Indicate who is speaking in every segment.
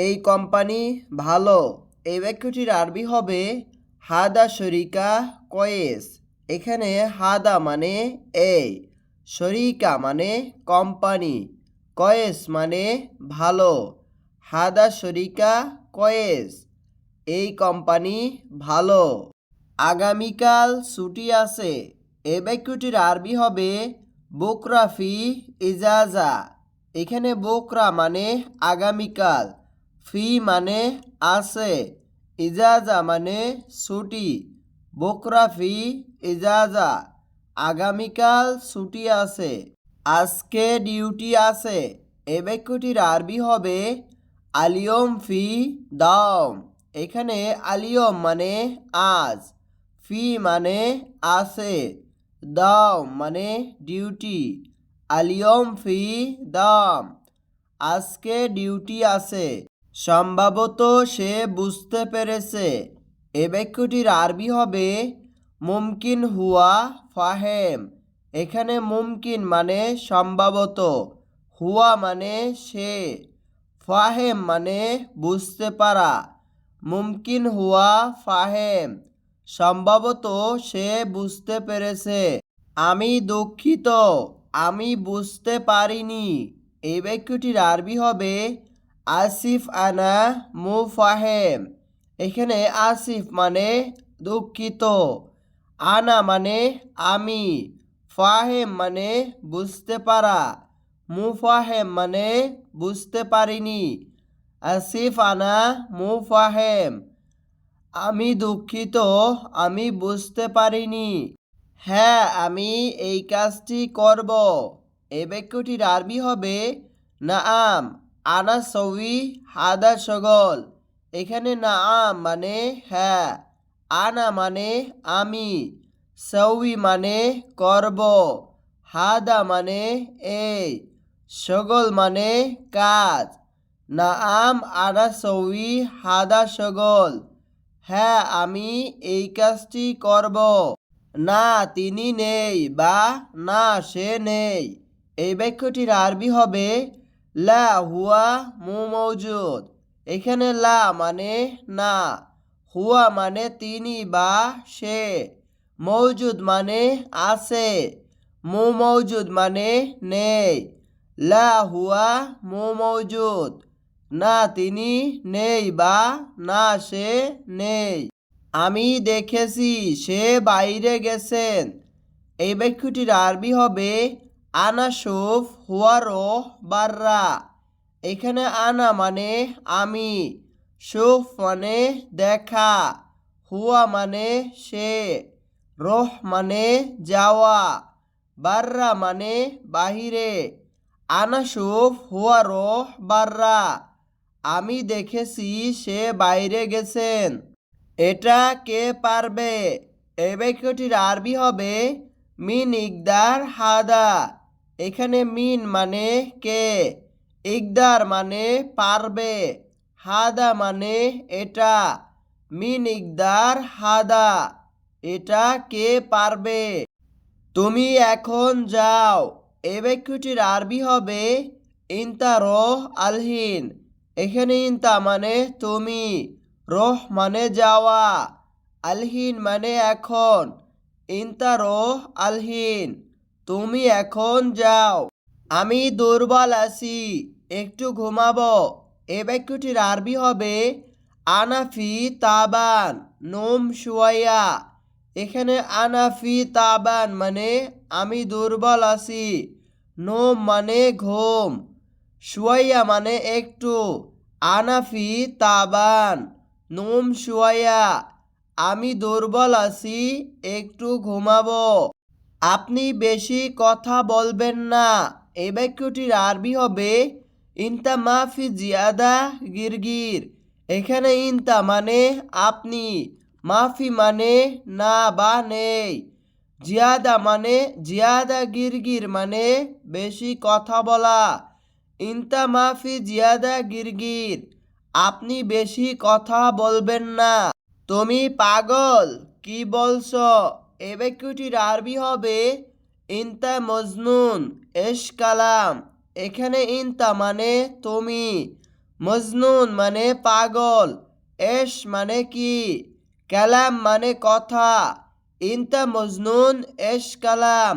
Speaker 1: এই কোম্পানি ভালো। এই বাক্যটির আরবি হবে হাদা শরিকা কয়েস। এখানে হাদা মানে এই শরিকা মানে কোম্পানি, কয়েস মানে ভালো। হাদা শরিকা কয়েস, এই কোম্পানি ভালো। আগামীকাল ছুটি আছে। এই বাক্যটির আরবি হবে বুকরাফি ইজাজা। এখানে বোকরা মানে আগামীকাল। ফি মানে আছে। ইজাজা মানে ছুটি। বোকরা ফি ইজাজা। আগামীকাল ছুটি আছে। আজকে ডিউটি আছে। এ বাক্যটির আরবি হবে আলিয়ম ফি দম এখানে আলিয়ম মানে আজ। ফি মানে আছে। দম মানে ডিউটি। আলিয়ম ফি দাম আজকে ডিউটি আছে। সম্ভবত সে বুঝতে পেরেছে। এ বাক্যটির আরবি হবে মুমকিন হুয়া ফাহেম। এখানে মুমকিন মানে সম্ভবত। হুয়া মানে সে। ফাহেম মানে বুঝতে পারা। মুমকিন হুয়া ফাহেম। সম্ভবত সে বুঝতে পেরেছে। আমি দুঃখিত। আমি বুঝতে পারিনি। এই বাক্যটির আরবি হবে আসিফ আনা মুফাহেম। এখানে আসিফ মানে দুঃখিত, আনা মানে আমি, ফাহেম মানে বুঝতে পারা, মুফাহেম মানে বুঝতে পারিনি। আসিফ আনা মুফাহেম, আমি দুঃখিত, আমি বুঝতে পারিনি। হ্যাঁ আমি এই কাজটি করব। এই বাক্যটির আরবি হবে, নাআম। আনা সউই হাদা সগল। এখানে নাআম মানে হ্যাঁ আনা মানে আমি সউই মানে করব, হাদা মানে এই, সগল মানে কাজ। নাআম আনা সউই হাদা সগল হ্যাঁ আমি এই কাজটি করব। না তিনি নেই বা না সে নেই। এই বাক্যটির আরবি হবে লা হুয়া মু মৌজুদ এখানে লা মানে না, হুয়া মানে তিনি বা সে। মৌজুদ মানে আছে, মু মৌজুদ মানে নেই। লা হুয়া মু মৌজুদ না তিনি নেই বা না সে নেই। আমি দেখেছি সে বাইরে গেছেন। এই বাক্যটির আরবি হবে আনা সুফ হুয়ারো বাররা। এখানে আনা মানে আমি সুফ মানে দেখা, হুয়া মানে সে, রোহ মানে যাওয়া, বাররা মানে বাহিরে। আনাসুফ হুয়া রোহ বাররা, আমি দেখেছি সে বাইরে গেছেন। এটা কে পারবে? এই বাক্যটির আরবি হবে মিন ইকদার হাদা। এখানে মিন মানে কে? ইকদার মানে পারবে। হাদা মানে এটা। মিন ইকদার, হাদা, এটা কে পারবে? তুমি এখন যাও। এ বাক্যটির আরবি হবে ইনতা রোহ আলহিন। এখানে ইনতা মানে তুমি, রোহ মানে যাওয়া, আলহিন মানে এখন। ইনতা রোহ আলহিন। তুমি এখন যাও। আমি দুর্বল আছি। একটু ঘুমাবো। এ বাক্যটির আরবি হবে, আনাফি তাবান, নোম শুয়াইয়া। এখানে আনাফি তাবান মানে আমি দুর্বল আছি। নোম মানে ঘুম। শুয়াইয়া মানে একটু। আনাফি তাবান, নোম শুয়াইয়া। আমি দুর্বল আছি, একটু ঘুমাবো। আপনি বেশি কথা বলবেন না। এই বাক্যটির আরবি হবে ইনতা মাফি জিয়াদা গিরগির এখানে ইনতা মানে আপনি মাফি মানে না বা নেই জিয়াদা মানে জিয়াদা গিরগির মানে বেশি কথা বলা ইনতা মাফি জিয়াদা গিরগির আপনি বেশি কথা বলবেন না তুমি পাগল, কি বলছো এ বাক্যটির আরবি হবে। ইনতা মজনুন, এশ কালাম। এখানে ইনতা মানে তুমি। মজনুন মানে পাগল। এশ মানে কি? কালাম মানে কথা। ইনতা মজনুন, এশ কালাম।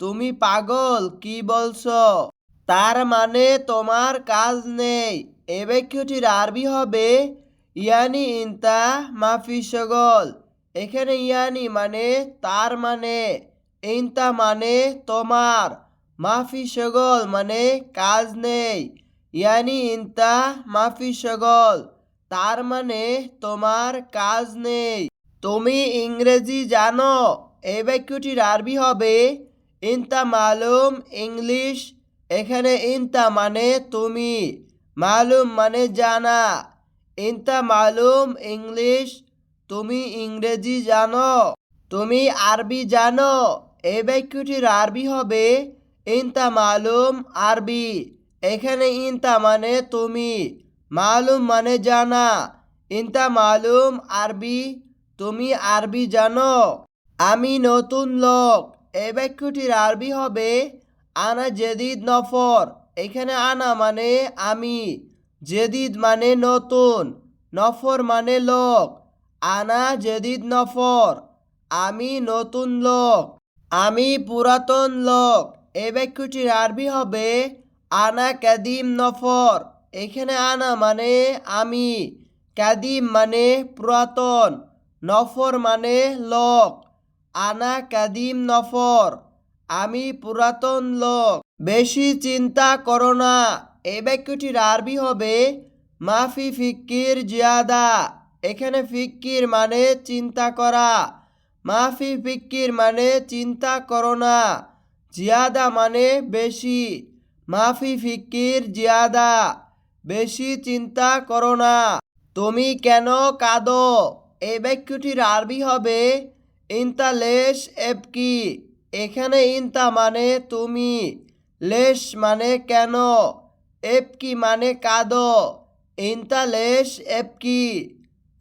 Speaker 1: তুমি পাগল, কি বলছো? তার মানে তোমার কাজ নেই। এ বাক্যটির আরবি হবে। ইয়ানি ইনতা মাফি সগল। এখানে ইয়ানি মানে তার মানে ইনতা মানে তোমার, মাফি সগল মানে কাজ নেই। ইয়ানি ইনতা, মাফি সগল, তার মানে তোমার কাজ নেই। তুমি ইংরেজি জানো এই বাক্যটির আরবি হবে, ইনতা মালুম ইংলিশ, এখানে ইনতা মানে তুমি, মালুম মানে জানা, ইনতা মালুম ইংলিশ তুমি ইংরেজি জানো, তুমি আরবি জানো এই বাক্যটির আরবি হবে ইনতা মালুম আরবি। এখানে ইনতা মানে তুমি, মালুম মানে জানা, ইনতা মালুম আরবি, তুমি আরবি জানো। আমি নতুন লোক এই বাক্যটির আরবি হবে আনা জেদিদ নফর। এখানে আনা মানে আমি, জেদিদ মানে নতুন, নফর মানে লোক। আনা জেদিদ নফর আমি নতুন লোক। আমি পুরাতন লোক। এই বাক্যটির আরবি হবে, আনা কাদিম নফর এখানে আনা মানে আমি। কাদিম মানে পুরাতন নফর মানে লোক। আনা কাদিম নফর আমি পুরাতন লোক। বেশি চিন্তা করো না। এই বাক্যটির আরবি হবে, মাফি ফিক্কির জিয়াদা। এখানে ফিক্কির মানে চিন্তা করা। মাফি ফিক্কির মানে চিন্তা করো না। জিয়াদা মানে বেশি। মাফি ফিক্কির জিয়াদা। বেশি চিন্তা করো না। তুমি কেন কাঁদো? এই বাক্যটির আরবি হবে, ইনতা লেশ এপকি এখানে ইনতা মানে তুমি। লেশ মানে কেন? এপকি মানে কাঁদো। ইনতা লেশ এপকি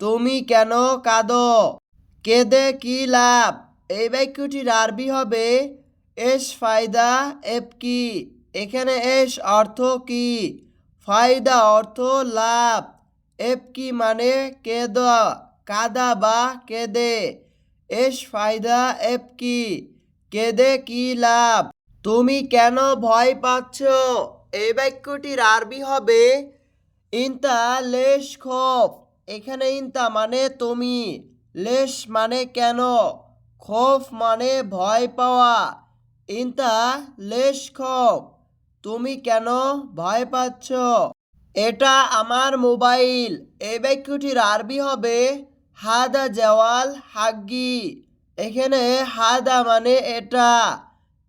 Speaker 1: তুমি কেন কাঁদো? কেদে কি লাভ? এই বাক্যটির আরবি হবে, এস ফায়দা এপকি এখানে এস অর্থ কি? ফায়দা অর্থ লাভ। এপকি মানে কেদা, কাদা বা কেদে। এস ফায়দা এপকি কেদে কি লাভ? তুমি কেন ভয় পাচ্ছ? এই বাক্যটির আরবি হবে ইন্তা লেশ খোফ এখানে ইনতা মানে তুমি। লেশ মানে কেন? খোফ মানে ভয় পাওয়া। ইনতা, লেশ খোফ, তুমি কেন ভয় পাচ্ছ? এটা আমার মোবাইল। এই বাক্যটির আরবি হবে হাদা জওয়াল হাগ্গি। এখানে হাদা মানে এটা,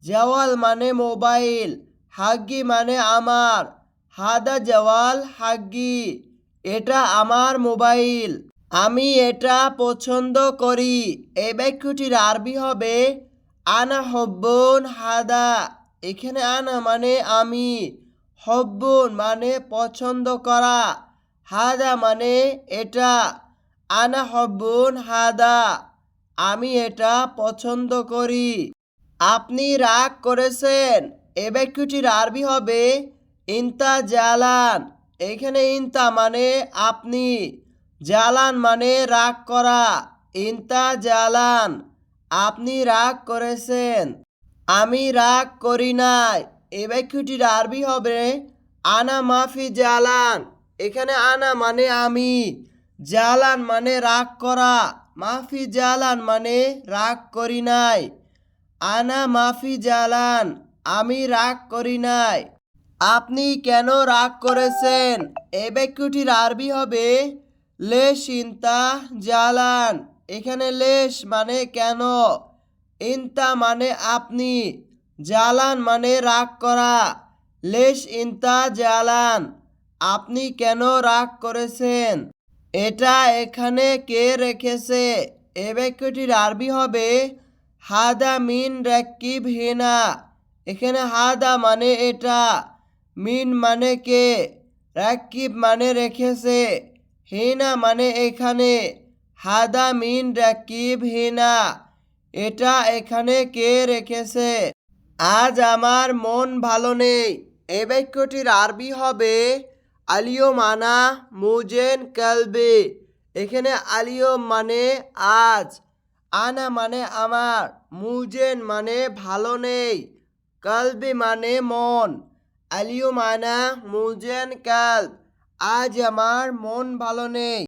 Speaker 1: জওয়াল মানে মোবাইল, হাগ্গি মানে আমার, হাদা জওয়াল হাগ্গি। এটা আমার মোবাইল। আমি এটা পছন্দ করি। এই বাক্যটির আরবি হবে, আনা হব্বন হাদা। এখানে আনা মানে আমি। হব্বন মানে পছন্দ করা। হাদা মানে এটা। আনা হব্বন হাদা। আমি এটা পছন্দ করি। আপনি রাগ করেছেন। এ বাক্যটির আরবি হবে, ইনতা জালান। এখানে ইনতা মানে আপনি জালান মানে রাগ করা। ইনতা জালান আপনি রাগ করেছেন। আমি রাগ করি নাই। এ বাক্যটির আরবি হবে, আনা মাফি জালান এখানে আনা মানে আমি। জালান মানে রাগ করা। মাফি জালান মানে রাগ করি নাই। আনা মাফি জালান আমি রাগ করি নাই। আপনি কেন রাগ করেছেন? এই বাক্যটির আরবি হবে লেশ ইনতা জালান। এখানে লেশ মানে কেন? ইনতা মানে আপনি, জালান মানে রাগ করা। লেশ ইন্তা জালান, আপনি কেন রাগ করেছেন? এটা এখানে কে রেখেছে? এ বাক্যটির আরবি হবে হাদা মিন রাকিব হিনা। এখানে হাদা মানে এটা। মিন মানে কে? রাকিব মানে রেখেছে। হিনা মানে এখানে। হাদা মিন রাকিব হিনা। এটা এখানে কে রেখেছে? আজ আমার মন ভালো নেই। এ বাক্যটির আরবি হবে, আলিও মানা মুজেন কালবে। এখানে আলিও মানে আজ। আনা মানে আমার। মুজেন মানে ভালো নেই। কালবে মানে মন। আলিও মানা মুজেন কাল আজ আমার মন ভালো নেই।